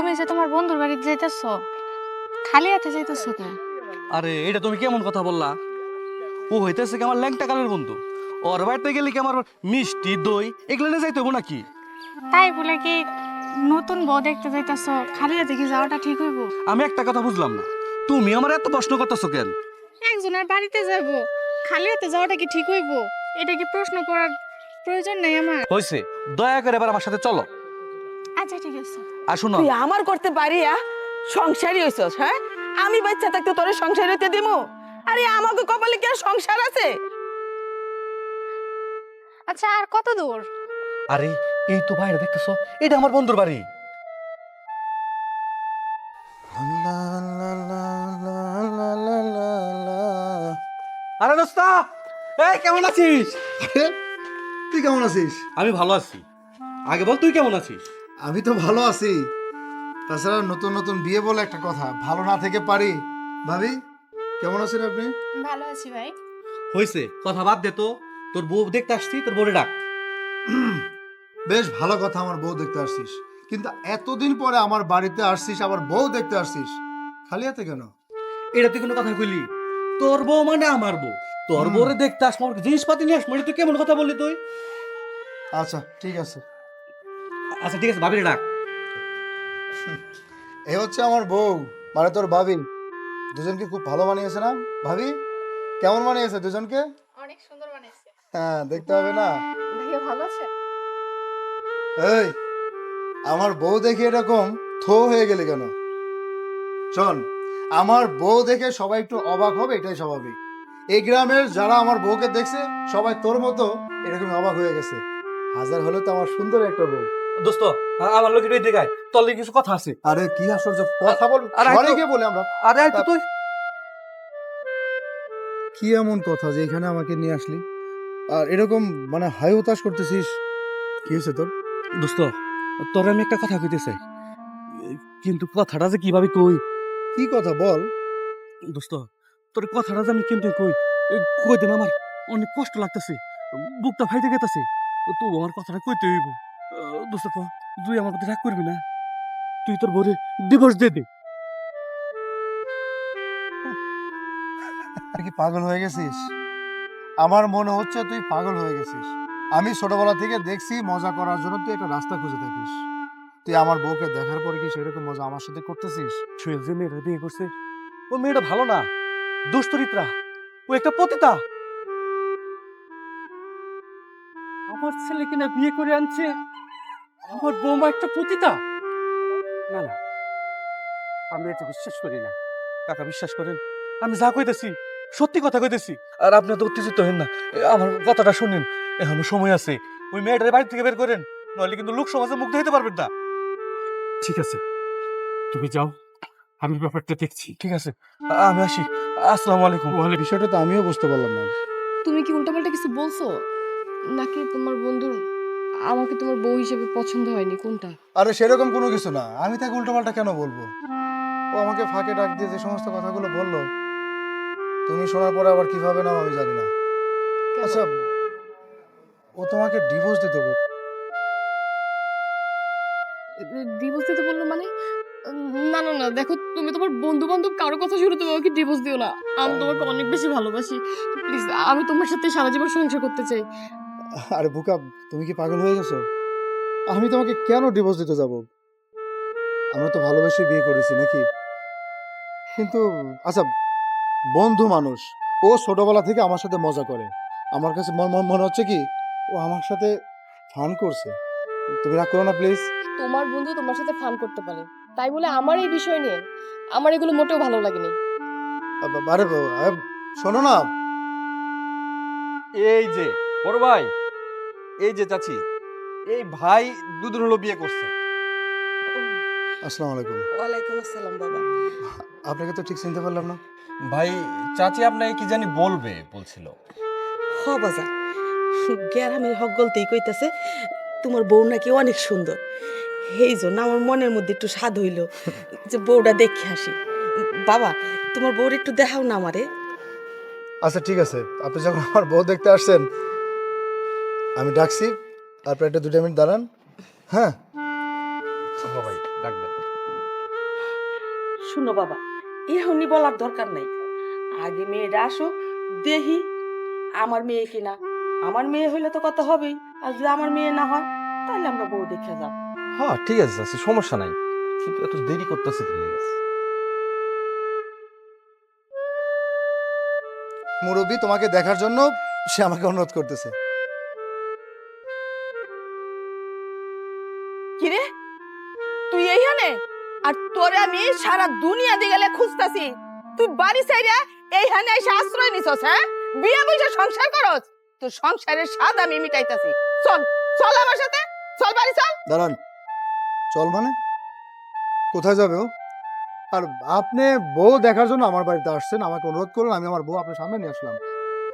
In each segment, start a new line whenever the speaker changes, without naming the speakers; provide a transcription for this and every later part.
তুমি যে তোমার বন্ধুর বাড়িতে যাইতেছ খালি হাতে যাইতেছ কেন?
আরে এটা তুমি কেমন কথা বললা? ও হইতেছে কি আমার ল্যাংটা কালের বন্ধু। ওর বাড়িতে গেলে কি আমার মিষ্টি দই এগুলো নিয়ে যাইতে হব নাকি?
তাই বলে কি নতুন বউ দেখতে যাইতেছ খালি হাতে কি যাওয়াটা ঠিক হইব?
আমি একটা কথা বুঝলাম না। তুমি আমার এত প্রশ্ন করতেছো কেন?
একজনের বাড়িতে যাব খালি হাতে যাওয়াটা কি ঠিক হইব? এটা কি প্রশ্ন করার প্রয়োজন নাই আমার?
হইছে দয়া করে এবার আমার সাথে চলো।
আচ্ছা ঠিক আছে।
আর শোনো।
তুই আমার করতে পারিয়া সংসারই হইছস হ্যাঁ? আমি বাচ্চা থাকতে তোরে সংসার হইতে দিমু? আরে আমাকে কপালে কি আর সংসার আছে?
আচ্ছা আর কত দূর?
আরে এই তো বাইরে দেখতেছো এটা আমার বন্ধুর বাড়ি। আরে দোস্তা এই কেমন আছিস?
তুই কেমন আছিস?
আমি ভালো আছি। আগে বল তুই কেমন আছিস?
আমি তো ভালো আছি। তাছাড়া নতুন নতুন বিয়ে বলে একটা কথা ভালো না থেকে পারি। ভাবি কেমন আছেন আপনি?
ভালো আছি ভাই।
হয়েছে কথা বাদ দে তো। তোর বউ দেখতে আসছি তোর বউরে ডাক।
বেশ ভালো কথা আমার বউ দেখতে আসছিস। কিন্তু এতদিন পরে আমার বাড়িতে আসছিস আবার বউ দেখতে আসছিস। খালি হাতে কেন?
এটা তুই কোনো কথা কইলি? তোর বউ মানে আমার বউ। তোর। বউরে দেখতে আসব আমার জিনিসপাতি নিয়ে আসব এটা তুই কেমন কথা বললি তুই?
আচ্ছা ঠিক আছে।
আচ্ছা ঠিক আছে ভাবিরে ডাক।
এ হচ্ছে আমার বউ মানে তোর ভাবি। দুজনকে খুব ভালো মানিয়েছে না? ভাবি কেমন মানিয়েছে দুজনকে?
অনেক সুন্দর বানাইছে
হ্যাঁ দেখতে হবে না।
ভাইয়া ভালো আছে?
এই আমার বউ দেখে এরকম থো হয়ে গেলে কেন? শোন আমার বউ দেখে সবাই একটু অবাক হবে এটাই স্বাভাবিক। এই গ্রামের যারা আমার বউকে দেখছে সবাই তোর মতো এরকম অবাক হয়ে গেছে। হাজার হলে তো আমার সুন্দর একটা বউ।
দোস্ত আমার লোক একটু দেখায় তোর লিগে কিছু কথা আছে?
আরে কি আশ্চর্য কথা বল।
আরে
ঘরে গিয়ে বলে আমরা।
আরে তো তুই।
কি এমন কথা যে এখানে আমাকে নিয়ে আসলি? আর এরকম মানে হাই হতাশ করতেছিস? কি হয়েছে তোর?
দোস্ত তোর আমি একটা কথা কইতে চাই। কিন্তু কথাটা যে কীভাবে কই?
কি কথা বল।
দোস্ত তোর কথাটা যে আমি কিন্তু কই কই দেন আমার অনেক কষ্ট লাগতেছে। বুকটা ফাইতে গেতেছে। তুই আমার কথাটা কইতে হইব। আহ, দোস্ত তুই আমার কথা রাগ করবি না? তুই তোর বউরে ডিভোর্স দে দে।
তুই কি পাগল হয়ে গেছিস? আমার মনে হচ্ছে তুই পাগল হয়ে গেছিস। আমি ছোটবেলা থেকে দেখছি মজা করার জন্য তুই একটা রাস্তা খুঁজে থাকিস। তুই আমার বউকে দেখার পরে কি সেরকম মজা আমার সাথে করতেছিস?
সোহেল যে মেয়েটা বিয়ে করছে ও মেয়েটা ভালো না দুষ্টরিত্রা ও একটা পতিতা। আমার ছেলে কিনা বিয়ে করে আনছে? আমার বৌমা একটা পতিতা। না না। আমি এটা বিশ্বাস করি না। কাকা বিশ্বাস করেন? আমি যা কইতেছি সত্যি কথা কইতেছি। আর আপনি তো উত্তেজিত হন না। আমার কথাটা শুনেন। এখনও সময় আছে। ওই মেয়েটার বাড়ি থেকে বের করেন। নইলে কিন্তু লোক সমাজে মুগ্ধ হইতে পারবেন না। ঠিক আছে। তুমি যাও। আমি ব্যাপারটা দেখছি। ঠিক আছে। আমি আসি। আসসালামু আলাইকুম। ওয়ালাইকুম।
বিষয়টা তো আমিও বুঝতে পারলাম না।
তুমি কি উল্টাপাল্টা কিছু বলছো? নাকি তোমার বন্ধুর আমাকে তোমার বউ হিসেবে পছন্দ হয়নি কোনটা?
আরে সেরকম কোনো কিছু না। আমি তাকে উল্টোপাল্টা কেন বলব? ও আমাকে ফাঁকে ডাক দিয়ে যে সমস্ত কথাগুলো বলল তুমি শোনার পরে আবার কীভাবে নাও আমি জানি না। আচ্ছা ও তোমাকে ডিভোর্স দিতে বল
ডিভোর্স দিতে বলল মানে? না না না দেখো তুমি তোমার বন্ধু বান্ধব কারও কথা শুনে তুমি আমাকে ডিভোর্স দিও না। আমি তোমাকে অনেক বেশি ভালোবাসি। প্লিজ আমি তোমার সাথে সারা জীবন সংসার করতে চাই।
আরে বুকা তুমি কি পাগল হয়ে গেছো? আমি তোমাকে কেন ডিভোর্স দিতে যাব? আমরা তো ভালোবেসে বিয়ে করেছি নাকি? কিন্তু আচ্ছা বন্ধু মানুষ ও ছোটবেলা থেকে আমার সাথে মজা করে। আমার কাছে মন- মন- মনে হচ্ছে কি ও আমার সাথে ফান করছে। তুমি রাগ করো না প্লিজ
তোমার বন্ধু তোমার সাথে ফান করতে পারে। তাই বলে আমার এই বিষয় নিয়ে আমার এগুলো মোটেও ভালো লাগেনি।
আরে আরে, শোনো না।
এই যে বড় ভাই এই যে চাচি এই ভাই দুদিন হলো বিয়ে করছে।
আসসালামু আলাইকুম।
ওয়ালাইকুম আসসালাম বাবা।
আপনাকে তো ঠিক চিনতে পারলাম না।
ভাই চাচি আপনাকে কি জানি বলবে বলছিল।
হ বাজা গ্যারামের হক গলতেই কইতাছে তোমার বউ নাকি অনেক সুন্দর। এই জন্য আমার মনের মধ্যে একটু স্বাদ হইল যে বউটা দেখে আসি। বাবা তোমার বউর একটু দেখাও না আমারে।
আচ্ছা ঠিক আছে। আপনি যখন আমার বউ দেখতে আসছেন আমি ডাকছি আপনি একটা দুটো মিনিট দাঁড়ান। হ্যাঁ?
ভাই ডাকবেন।
শুনো বাবা এখনই বলার দরকার নাই। আগে মেয়েটা আসুক দেখি আমার মেয়ে কিনা। আমার মেয়ে হইলে তো কথা হবেই আর যদি আমার মেয়ে না হয় তাহলে আমরা বউ দেখে যাব।
হ্যাঁ ঠিক আছে চাচি সমস্যা নাই। কিন্তু এত দেরি করতেছে কি লেগে?
মুরব্বী তোমাকে দেখার জন্য সে আমাকে অনুরোধ করতেছে।
গেলে তুই বাড়ি সাইরা এইখানে এসে আশ্রয় নিছস হ্যাঁ? বিয়ে বইসা সংসার করস? তোর সংসারের স্বাদ আমি মিটাইতাছি। চল চল আমার সাথে চল বাড়ি চল।
দাঁড়ান চল মানে? কোথায় যাবে ও? আর আপনি বউ দেখার জন্য আমার বাড়িতে আসছেন আমাকে অনুরোধ করলেন আমি আমার বউ আপনার সামনে নিয়ে আসলাম।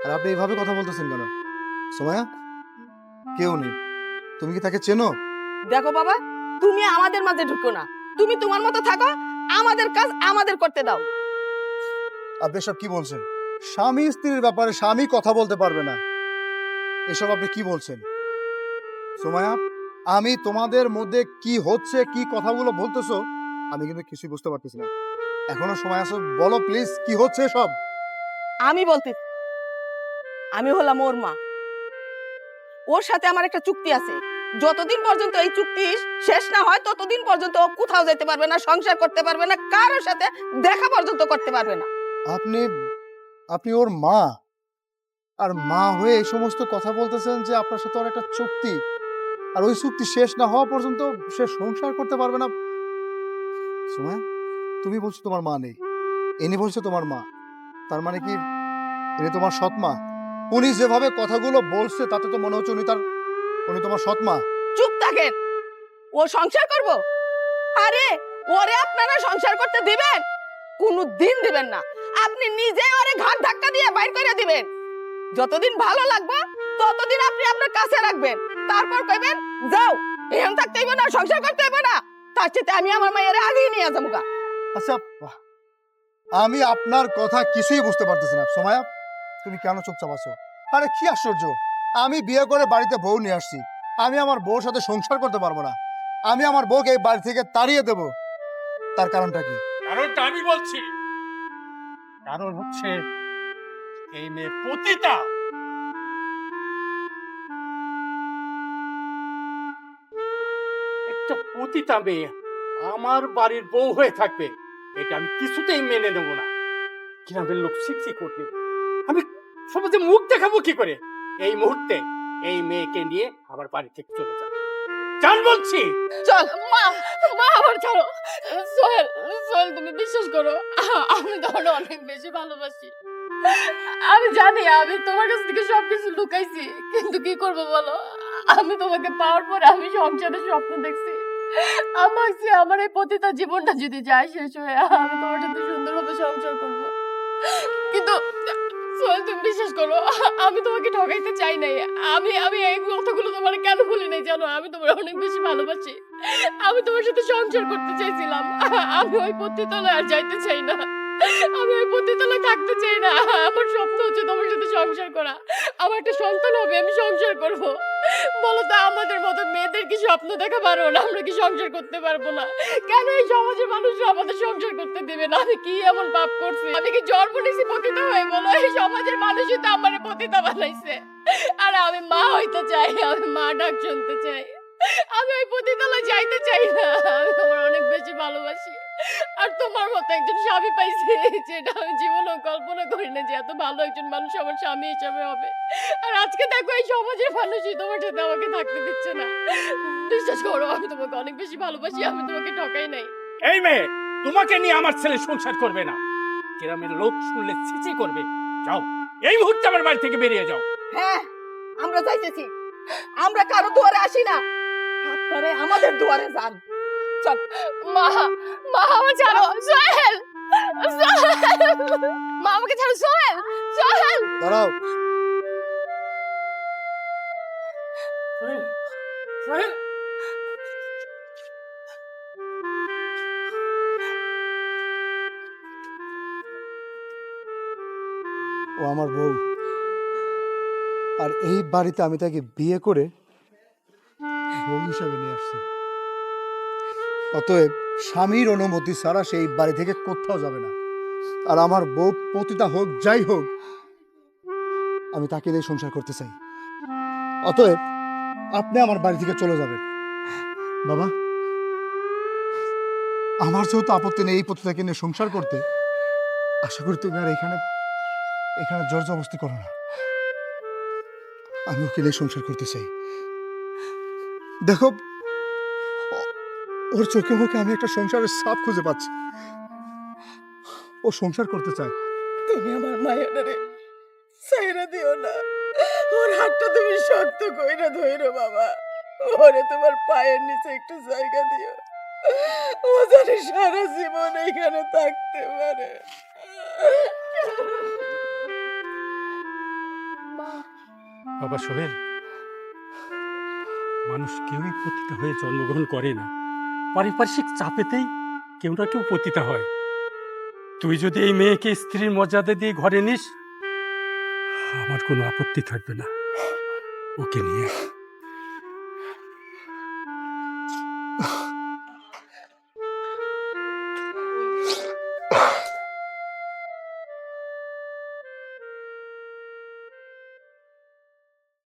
আর আপনি এইভাবে কথা বলতেছেন কেন? সময়া কেউ নেই। তুমি কি তাকে চেনো?
দেখো বাবা তুমি আমাদের মাঝে ঢুকো না। তুমি তোমার মতো থাকো আমাদের কাজ আমাদের করতে দাও।
আপনি সব কি বলছেন? স্বামী স্ত্রীর ব্যাপারে স্বামী কথা বলতে পারবে না। এসব আপনি কি বলছেন? সোমায়া আমি তোমাদের মধ্যে কি হচ্ছে, কি কথাগুলো বলতেছো, আমি কিন্তু কিছুই বুঝতে পারতেছি না। এখনও সময় আছে বলো প্লিজ কি হচ্ছে সব?
আমি বলতে, আমি হলাম ওর মা। ওর সাথে আমার একটা চুক্তি আছে। যতদিন পর্যন্ত এই চুক্তি শেষ না হয়, ততদিন পর্যন্ত ও কোথাও যেতে পারবে না, সংসার করতে পারবে না, কারোর সাথে দেখা পর্যন্ত করতে পারবে না।
আপনি আপনি ওর মা। আর মা হয়ে এই সমস্ত কথা বলতেছেন যে আপনার সাথে ওর একটা চুক্তি। আর ওই চুক্তি শেষ না হওয়া পর্যন্ত সে সংসার করতে পারবে না। সময়, তুমি বলছো তোমার মা নেই। ইনি বলছো তোমার মা। তার মানে কি? ইনি তোমার সৎ মা। উনি যেভাবে কথাগুলো বলছে, তাতে তো মনে হচ্ছে উনি তার, উনি তোমার সৎ মা।
চুপ থাকেন! ও সংসার করব? আরে, ওরে আপনারা সংসার করতে দিবেন? কোনো দিন দিবেন না। আপনি নিজে ওরে ঘাট ধাক্কা দিয়ে বাইর করে দিবেন। যতদিন ভালো লাগবে ততদিন আপনি আপনার কাছে রাখবেন। তারপর কইবেন যাও এখান থাকতে হইবে না সংসার করতে হইবে না। তার চেয়ে আমি আমার মায়ের আগেই নিয়ে যাব গা।
আচ্ছা আমি আপনার কথা কিছুই বুঝতে পারতেছি না। সময়া তুমি কেন চুপচাপ আছো আরে কি আশ্চর্য। আমি বিয়ে করে বাড়িতে বউ নিয়ে আসছি। আমি আমার বউর সাথে সংসার করতে পারব না। আমি আমার বউকে এই বাড়ি থেকে তাড়িয়ে দেব। তার কারণটা কি?
কারণটা আমি বলছি। কারণ হচ্ছে এই মেয়ে পতিতা। একটা পতিতা মেয়ে আমার বাড়ির বউ হয়ে থাকবে, এটা আমি কিছুতেই মেনে নেব না। গ্রামের লোক শিক্ষি করবে? আমি সমাজে মুখ দেখাবো কি করে? এই মুহূর্তে এই মেয়েকে নিয়ে আবার বাড়ি থেকে চলে যান জান বলছি!
চল,
মা মা আমার ছাড়ো। সোহেল সোহেল, তুমি বিশ্বাস করো আমি তোমার অনেক বেশি ভালোবাসি। আমি জানি, আমি তোমার কাছ থেকে সবকিছু লুকাইছি, কিন্তু কি করব বলো? আমি তোমাকে পাওয়ার পরে আমি সংসারের স্বপ্ন দেখছি। আমার আমার এই পতিতা জীবনটা যদি যায় শেষ হয়ে, আমি তোমার সাথে সুন্দরভাবে সংসার করব। কিন্তু তুমি বিশ্বাস করো, আমি তোমাকে ঠকাইতে চাই নাই। আমি আমি এই কথাগুলো তোমার কেন বলি নাই জানো? আমি তোমার অনেক বেশি ভালোবাসি। আমি তোমার সাথে সংসার করতে চাইছিলাম। আমি ওই পতিতলায় আর যাইতে চাই না। থাকতে চাই না। আমার স্বপ্ন হচ্ছে তোমার সাথে সংসার করা। আমার একটা সন্তান হবে, আমি সংসার করব। বলো তো, আমাদের মতো মেয়েদের কি স্বপ্ন দেখা পারো না আমরা কি সংসার করতে পারব না? কেন এই সমাজের মানুষরা আমাদের সংসার করতে দেবে না? আমি কি এমন পাপ করছি? আমি কি জন্ম নিয়েছি পতিতা হয়ে বলো? এই সমাজের মানুষই তো আমার পতিতা বানাইছে। আর আমি মা হইতে চাই, আমি মা ডাক শুনতে চাই। আমি ওই পতিতলা যাইতে চাই না। আমি তোমার অনেক বেশি ভালোবাসি। আর তোমার মতো একজন স্বামী পাইছি যেটা আমি জীবনেও কল্পনা করি না যে এত ভালো একজন মানুষ আমার স্বামী হিসাবে হবে। আর আজকে দেখো এই সমাজের মানুষই তোমার সাথে আমাকে থাকতে দিচ্ছে না। বিশ্বাস করো আমি তোমাকে অনেক বেশি ভালোবাসি আমি তোমাকে ঠকাই নাই।
এই মেয়ে তোমাকে নিয়ে আমার ছেলে সংসার করবে না। গ্রামের লোক শুনলে ছিচি করবে। যাও এই মুহূর্তে আমার বাড়ি থেকে বেরিয়ে যাও।
হ্যাঁ আমরা যাইতেছি। আমরা কারও দুয়ারে আসি না। আপনারে আমাদের দুয়ারে যান। চল।
মা মা আমার ছাড়ো। সোহেল সোহেল। মা আমাকে ছাড়ো। সোহেল সোহেল।
দাঁড়াও। ও আমার বউ। আর এই বাড়িতে আমি তাকে বিয়ে করে বউ হিসাবে নিয়ে আসছি। অতএব স্বামীর অনুমতি ছাড়া সেই বাড়ি থেকে কোথাও যাবে না। আর আমার বউ পতিতা হোক, যাই হোক, আমি তাকে নিয়ে সংসার করতে চাই। অতএব আপনি আমার বাড়ি থেকে চলে যাবেন। বাবা, আমার যেহেতু আপত্তি নেই এই পতিতাকে নিয়ে সংসার করতে, আশা করি তুমি আর এখানে এখানে জোর জবস্তি করো না। আমি ওকে নিয়ে সংসার করতে চাই। দেখো ওর চোখে মুখে আমি একটা সংসারের সাপ খুঁজে পাচ্ছি। ও সংসার করতে চায়।
তুমি আমার মায়েরারে সাইরা দিও না। ওর হাতটা তুমি শক্ত কইরা ধইরো বাবা। ওরে তোমার পায়ের নিচে একটু জায়গা দিও। ও যেন সারা জীবন এখানে থাকতে পারে।
বাবা সোহেল মানুষ কেউই পতিতা হয়ে জন্মগ্রহণ করে না। পারিপার্শ্বিক চাপেতেই কেউ না কেউ পতিত হয়। তুই যদি এই মেয়েকে স্ত্রীর মর্যাদা দিয়ে ঘরে নিস, আমার কোনো আপত্তি থাকবে না। ওকে নিয়ে।